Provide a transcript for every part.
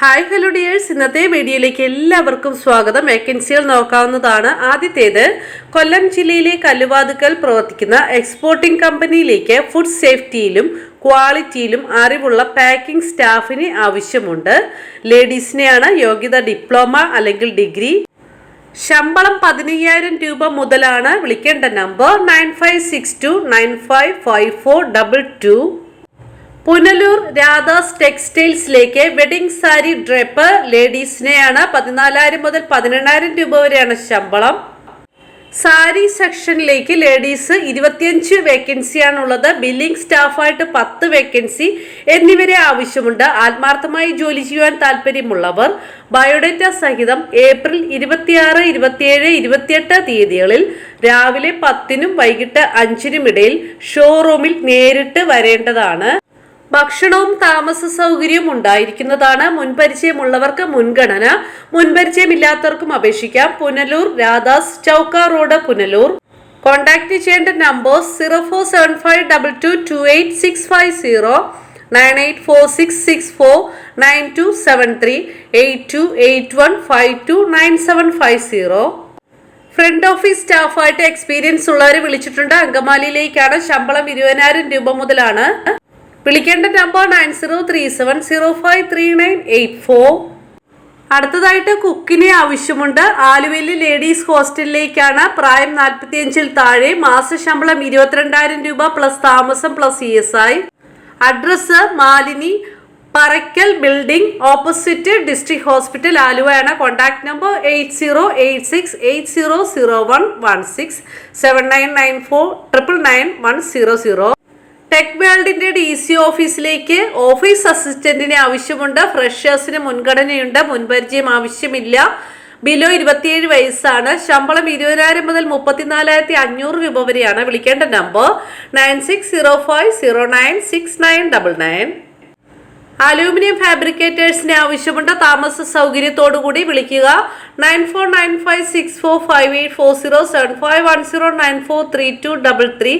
Hi hello dears ഇന്നത്തെ വീഡിയോയിലേക്ക് എല്ലാവർക്കും സ്വാഗതം. വേക്കൻസികൾ നോക്കാവുന്നതാണ് ആദ്യത്തേത്. കൊല്ലം ജില്ലയിലെ കല്ലുവാതുക്കൽ പ്രവർത്തിക്കുന്ന എക്സ്പോർട്ടിംഗ് കമ്പനിയിലേക്ക് ഫുഡ് സേഫ്റ്റിയിലും ക്വാളിറ്റിയിലും അറിവുള്ള പാക്കിംഗ് സ്റ്റാഫിന് ആവശ്യമുണ്ട്. ലേഡീസിനെയാണ് യോഗ്യത ഡിപ്ലോമ അല്ലെങ്കിൽ ഡിഗ്രി ശമ്പളം പതിനയ്യായിരം രൂപ മുതലാണ്. വിളിക്കേണ്ട number nine five six two nine five five four double two Punalur Radhas ടെക്സ്റ്റൈൽസിലേക്ക് wedding sari drape ലേഡീസിനെയാണ് പതിനാലായിരം മുതൽ പതിനെണ്ണായിരം രൂപ വരെയാണ് ശമ്പളം. സാരി സെക്ഷനിലേക്ക് ലേഡീസ് ഇരുപത്തിയഞ്ച് വേക്കൻസിയാണുള്ളത്. ബില്ലിംഗ് സ്റ്റാഫായിട്ട് പത്ത് വേക്കൻസി എന്നിവരെ ആവശ്യമുണ്ട്. ആത്മാർത്ഥമായി ജോലി ചെയ്യുവാൻ താല്പര്യമുള്ളവർ ബയോഡേറ്റ സഹിതം ഏപ്രിൽ ഇരുപത്തിയാറ് ഇരുപത്തിയേഴ് ഇരുപത്തിയെട്ട് തീയതികളിൽ രാവിലെ പത്തിനും വൈകിട്ട് അഞ്ചിനും ഇടയിൽ ഷോറൂമിൽ നേരിട്ട് വരേണ്ടതാണ്. ഭക്ഷണവും താമസ സൗകര്യവും ഉണ്ടായിരിക്കുന്നതാണ് മുൻപരിചയമുള്ളവർക്ക് മുൻഗണന. മുൻപരിചയമില്ലാത്തവർക്കും അപേക്ഷിക്കാം. പുനലൂർ രാധാസ് ചൗക്ക റോഡ് പുനലൂർ. കോൺടാക്ട് ചെയ്യേണ്ട number zero four seven five double two two eight six five zero nine eight four six six four nine two seven three eight two eight one five two nine seven five zero. Front office സ്റ്റാഫായിട്ട് experience ഉള്ളവരെ വിളിച്ചിട്ടുണ്ട്. അങ്കമാലിയിലേക്കാണ് ശമ്പളം ഇരുപതിനായിരം രൂപ മുതലാണ്. വിളിക്കേണ്ട number nine zero three seven zero five three nine eight four അടുത്തതായിട്ട് കുക്കിനെ ആവശ്യമുണ്ട്. ആലുവയിലെ ലേഡീസ് ഹോസ്റ്റലിലേക്കാണ് പ്രായം നാൽപ്പത്തിയഞ്ചിൽ താഴെ മാസശമ്പളം ഇരുപത്തിരണ്ടായിരം രൂപ പ്ലസ് താമസം plus E S I address Malini Parakkal building opposite district hospital ആലുവയാണ് contact number eight zero eight six eight zero zero one one six seven nine nine four triple nine one zero zero tech വേൾഡിന്റെ D C ഓഫീസിലേക്ക് office അസിസ്റ്റന്റിനെ ആവശ്യമുണ്ട്. ഫ്രഷേഴ്സിന് മുൻഗണനയുണ്ട്. മുൻപരിചയം ആവശ്യമില്ല. Below ഇരുപത്തിയേഴ് വയസ്സാണ്. ശമ്പളം ഇരുപതിനായിരം മുതൽ മുപ്പത്തിനാലായിരത്തി അഞ്ഞൂറ് രൂപ വരെയാണ്. വിളിക്കേണ്ട number nine six zero five zero nine six nine double nine. Aluminium ഫാബ്രിക്കേറ്റേഴ്സിന് ആവശ്യമുണ്ട്. താമസ സൗകര്യത്തോടുകൂടി വിളിക്കുക. Nine four nine five six four five eight four zero seven five one zero nine four three two double three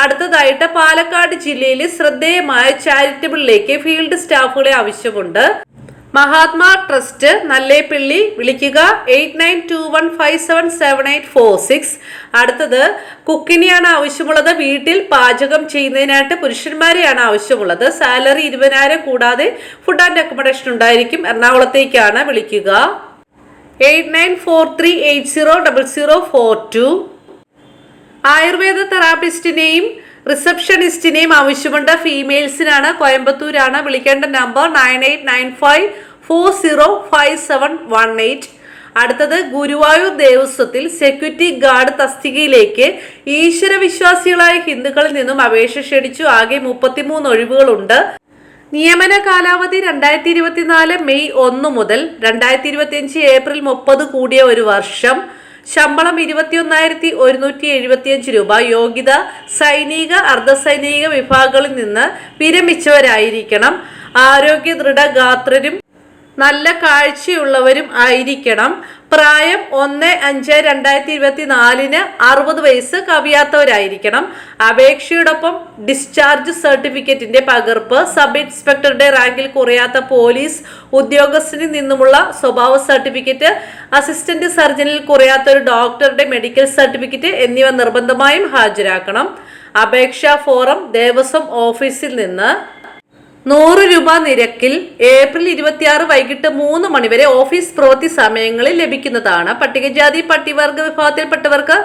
അടുത്തതായിട്ട് പാലക്കാട് ജില്ലയിൽ ശ്രദ്ധേയമായ ചാരിറ്റബിളിലേക്ക് field സ്റ്റാഫുകളെ ആവശ്യമുണ്ട്. Mahatma trust Nalleppilly വിളിക്കുക eight nine two one five seven seven eight four six. അടുത്തത് കുക്കിനെയാണ് ആവശ്യമുള്ളത് വീട്ടിൽ പാചകം ചെയ്യുന്നതിനായിട്ട് പുരുഷന്മാരെയാണ് ആവശ്യമുള്ളത്. സാലറി ഇരുപതിനായിരം കൂടാതെ ഫുഡ് ആൻഡ് അക്കോമഡേഷൻ ഉണ്ടായിരിക്കും. എറണാകുളത്തേക്കാണ് വിളിക്കുക. Eight nine four three eight zero double zero four two. Ayurveda തെറാപ്പിസ്റ്റിനെയും റിസപ്ഷനിസ്റ്റിനെയും ആവശ്യമുണ്ട്. ഫീമെയിൽസിനാണ് കോയമ്പത്തൂരാണ്. വിളിക്കേണ്ട number nine eight nine five four zero five seven one eight. അടുത്തത് ഗുരുവായൂർ ദേവസ്വത്തിൽ സെക്യൂരിറ്റി ഗാർഡ് തസ്തികയിലേക്ക് ഈശ്വരവിശ്വാസികളായ ഹിന്ദുക്കളിൽ നിന്നും അപേക്ഷ ക്ഷണിച്ചു. ആകെ മുപ്പത്തിമൂന്ന് ഒഴിവുകളുണ്ട്. നിയമന കാലാവധി രണ്ടായിരത്തി ഇരുപത്തിനാല് മെയ് ഒന്ന് മുതൽ രണ്ടായിരത്തി ഇരുപത്തിയഞ്ച് ഏപ്രിൽ മുപ്പത് കൂടിയ ഒരു വർഷം. ശമ്പളം ഇരുപത്തിയൊന്നായിരത്തി ഒരുന്നൂറ്റി എഴുപത്തിയഞ്ച് രൂപ. യോഗ്യത സൈനിക അർദ്ധസൈനിക വിഭാഗങ്ങളിൽ നിന്ന് വിരമിച്ചവരായിരിക്കണം. ആരോഗ്യ ദൃഢഗാത്രരും നല്ല കാഴ്ചയുള്ളവരും ആയിരിക്കണം. പ്രായം ഒന്ന് അഞ്ച് രണ്ടായിരത്തി ഇരുപത്തി നാലിന് അറുപത് വയസ്സ് കവിയാത്തവരായിരിക്കണം. അപേക്ഷയോടൊപ്പം ഡിസ്ചാർജ് സർട്ടിഫിക്കറ്റിന്റെ പകർപ്പ് സബ് ഇൻസ്പെക്ടറുടെ റാങ്കിൽ കുറയാത്ത പോലീസ് ഉദ്യോഗസ്ഥനിൽ നിന്നുമുള്ള സ്വഭാവ സർട്ടിഫിക്കറ്റ് അസിസ്റ്റന്റ് സർജനിൽ കുറയാത്ത ഒരു ഡോക്ടറുടെ മെഡിക്കൽ സർട്ടിഫിക്കറ്റ് എന്നിവ നിർബന്ധമായും ഹാജരാക്കണം. അപേക്ഷാ ഫോറം ദേവസ്വം ഓഫീസിൽ നിന്ന് നൂറ് രൂപ നിരക്കിൽ ഏപ്രിൽ ഇരുപത്തിയാറ് വൈകിട്ട് മൂന്ന് മണിവരെ ഓഫീസ് പ്രവൃത്തി സമയങ്ങളിൽ ലഭിക്കുന്നതാണ്. പട്ടികജാതി പട്ടികവർഗ വിഭാഗത്തിൽപ്പെട്ടവർക്ക്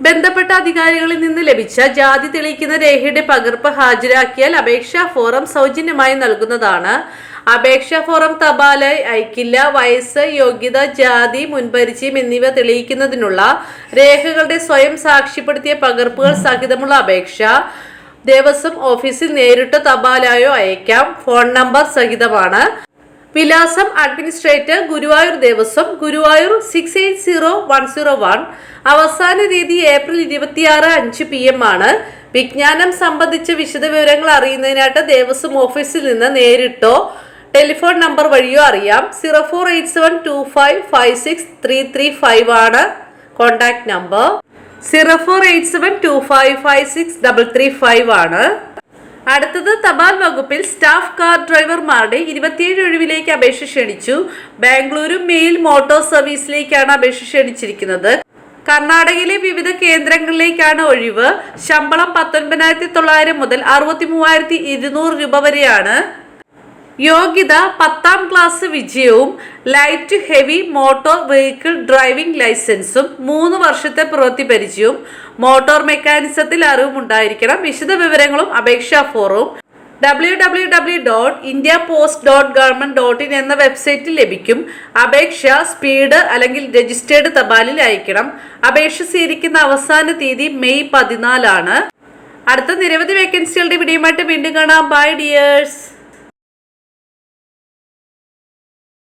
ബന്ധപ്പെട്ട അധികാരികളിൽ നിന്ന് ലഭിച്ച ജാതി തെളിയിക്കുന്ന രേഖയുടെ പകർപ്പ് ഹാജരാക്കിയാൽ അപേക്ഷാ ഫോറം സൗജന്യമായി നൽകുന്നതാണ്. അപേക്ഷാ ഫോറം തപാലായി അയക്കില്ല വയസ്സ് യോഗ്യത ജാതി മുൻപരിചയം എന്നിവ തെളിയിക്കുന്നതിനുള്ള രേഖകളുടെ സ്വയം സാക്ഷ്യപ്പെടുത്തിയ പകർപ്പുകൾ സഹിതമുള്ള അപേക്ഷ. ദേവസ്വം ഓഫീസിൽ നേരിട്ട് തപാലായോ അയക്കാം. ഫോൺ നമ്പർ സഹിതമാണ്. വിലാസം administrator Guruvayur Devaswom Guruvayur six eight zero one zero one അവസാന തീയതി ഏപ്രിൽ ഇരുപത്തിയാറ് അഞ്ച് പി എം ആണ്. വിജ്ഞാനം സംബന്ധിച്ച വിശദവിവരങ്ങൾ അറിയുന്നതിനായിട്ട് ദേവസ്വം ഓഫീസിൽ നിന്ന് നേരിട്ടോ ടെലിഫോൺ നമ്പർ വഴിയോ അറിയാം. Zero four eight seven two five five six three three five ആണ് contact number. Zero four eight seven two five five six double three five ആണ്. അടുത്തത് തപാൽ വകുപ്പിൽ സ്റ്റാഫ് കാർ ഡ്രൈവർമാരുടെ ഇരുപത്തിയേഴ് ഒഴിവിലേക്ക് അപേക്ഷ ക്ഷണിച്ചു. ബാംഗ്ലൂരു മെയിൽ മോട്ടോർ സർവീസിലേക്കാണ് അപേക്ഷ ക്ഷണിച്ചിരിക്കുന്നത്. കർണാടകയിലെ വിവിധ കേന്ദ്രങ്ങളിലേക്കാണ് ഒഴിവ്. ശമ്പളം പത്തൊൻപതിനായിരത്തി തൊള്ളായിരം മുതൽ അറുപത്തി മൂവായിരത്തി ഇരുന്നൂറ് രൂപ വരെയാണ്. യോഗ്യത പത്താം ക്ലാസ് വിജയവും light heavy motor vehicle driving ലൈസൻസും മൂന്ന് വർഷത്തെ പ്രവൃത്തി പരിചയവും മോട്ടോർ മെക്കാനിസത്തിൽ അറിവും ഉണ്ടായിരിക്കണം വിശദ വിവരങ്ങളും അപേക്ഷാ ഫോറവും W W W dot India post dot government dot in എന്ന വെബ്സൈറ്റിൽ ലഭിക്കും. അപേക്ഷ സ്പീഡ് അല്ലെങ്കിൽ രജിസ്റ്റേർഡ് തപാലിൽ അയക്കണം അപേക്ഷ സ്വീകരിക്കുന്ന അവസാന തീയതി മെയ് പതിനാലാണ്. അടുത്ത നിരവധി വേക്കൻസികളുടെ വിടിയുമായിട്ട് വീണ്ടും കാണാം. By dears